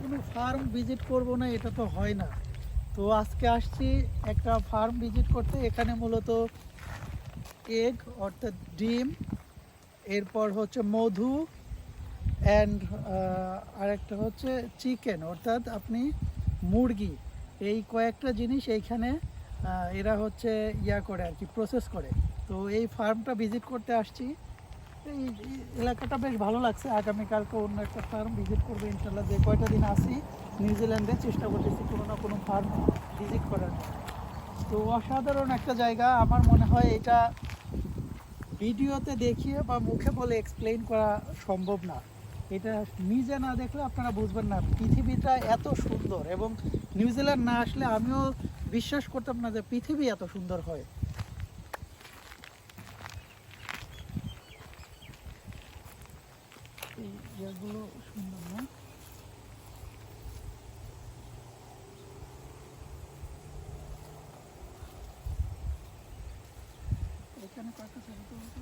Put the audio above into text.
কোনো farm visit করব না, এটা তো হয় না। তো আজকে আসছি একটা ফার্ম ভিজিট করতে, এখানে মূলত এগ অর্থাৎ ডিম, এরপর হচ্ছে মধু অ্যান্ড আরেকটা হচ্ছে চিকেন, অর্থাৎ আপনি মুরগি। এই কয়েকটা জিনিস এইখানে এরা হচ্ছে ইয়া করে আর কি প্রসেস করে। তো এই ফার্মটা ভিজিট করতে আসছি। এই এলাকাটা বেশ ভালো লাগছে। আগামীকালকে অন্য একটা ফার্ম ভিজিট করব ইনশাল্লাহ যে কয়টা দিন আসি নিউজিল্যান্ডে চেষ্টা করতেছি কোনো না কোনো ফার্ম ভিজিট করার। তো অসাধারণ একটা জায়গা। আমার মনে হয় এটা ভিডিওতে দেখিয়ে বা মুখে বলে এক্সপ্লেইন করা সম্ভব না। এটা নিজে না দেখলে আপনারা বুঝবেন না। পৃথিবীটা এত সুন্দর এবং নিউজিল্যান্ড না আসলে আমিও বিশ্বাস করতাম না যে পৃথিবী এত সুন্দর হয়। şey yazılı şunda mı? Ekranı karşı tarafı oldu.